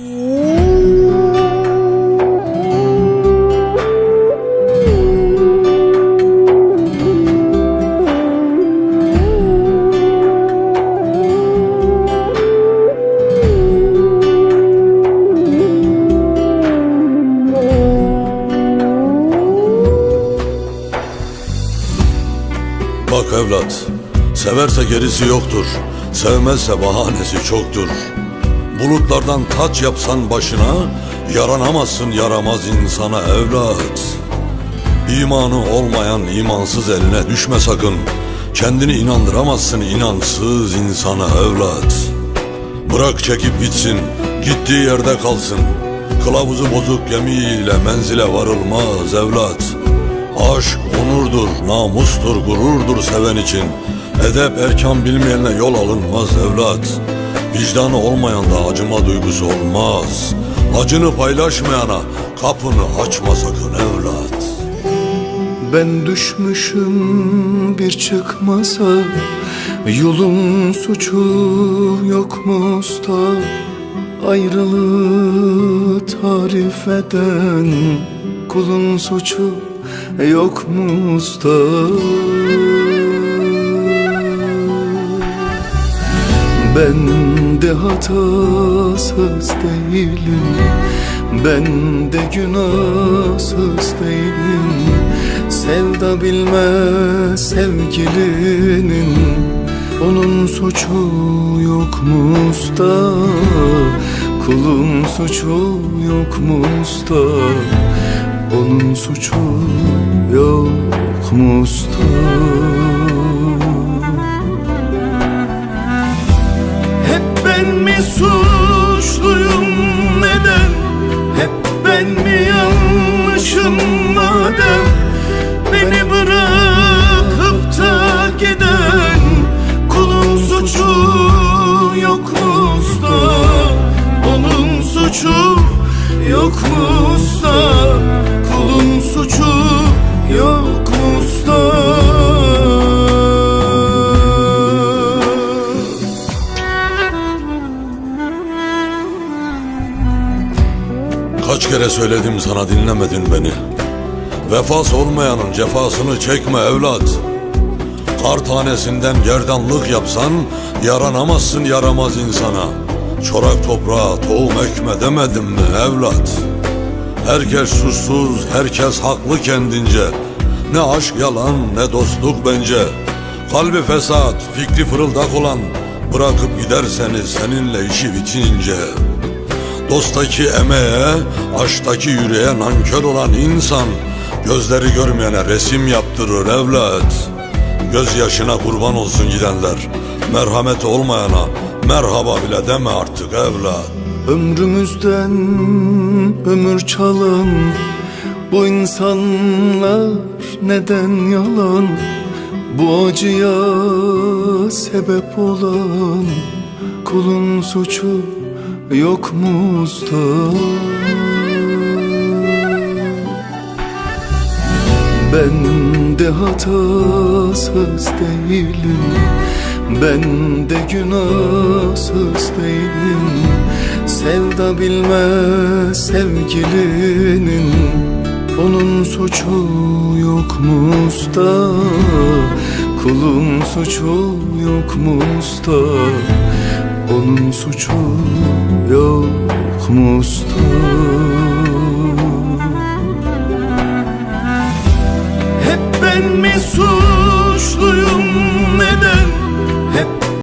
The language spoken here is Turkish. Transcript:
Bak evlat, severse gerisi yoktur. Sevmezse bahanesi çoktur. Bulutlardan taç yapsan başına, yaranamazsın yaramaz insana evlat. İmanı olmayan imansız eline düşme sakın. Kendini inandıramazsın inansız insana evlat. Bırak çekip gitsin, gittiği yerde kalsın. Kılavuzu bozuk gemiyle menzile varılmaz evlat. Aşk onurdur, namustur, gururdur seven için. Edep erkan bilmeyene yol alınmaz evlat. Vicdanı olmayan da acıma duygusu olmaz. Acını paylaşmayana kapını açma sakın evlat. Ben düşmüşüm bir çıkmaza Yolun suçu yok mu usta Ayrılığı tarif eden Kulun suçu yok mu usta Ben de hatasız değilim. Ben de günahsız değilim. Sevda bilmez sevgilinin Onun suçu yok mu usta Kulun suçu yok mu usta Onun suçu yok mu usta suçluyum. Neden? Hep ben mi yanlışım madem? Beni bırakıp da giden Kulun suçu yok mu usta Onun suçu yok mu usta Kulun suçu yok Kaç kere söyledim sana dinlemedin beni. Vefas olmayanın cefasını çekme evlat. Kar tanesinden gerdanlık yapsan yaranamazsın yaramaz insana. Çorak toprağa tohum ekme demedim mi evlat? Herkes suçsuz, herkes haklı kendince. Ne aşk yalan ne dostluk bence. Kalbi fesat, fikri fırıldak olan bırakıp giderseniz seninle işi bitince. Dosttaki emeğe, aşktaki yüreğe nankör olan insan Gözleri görmeyene resim yaptırır evlat. Göz yaşına kurban olsun gidenler Merhamet olmayana merhaba bile deme artık evlat. Ömrümüzden ömür çalan Bu insanlar neden yalan? Bu acıya sebep olan Kulun suçu yok mu usta Ben de hatasız değilim. Ben de günahsız değilim. Sevda bilmez sevgilinin. Onun suçu yok mu usta Kulun suçu yok mu usta onun suçu yok mustu? Hep ben mi suçluyum? Neden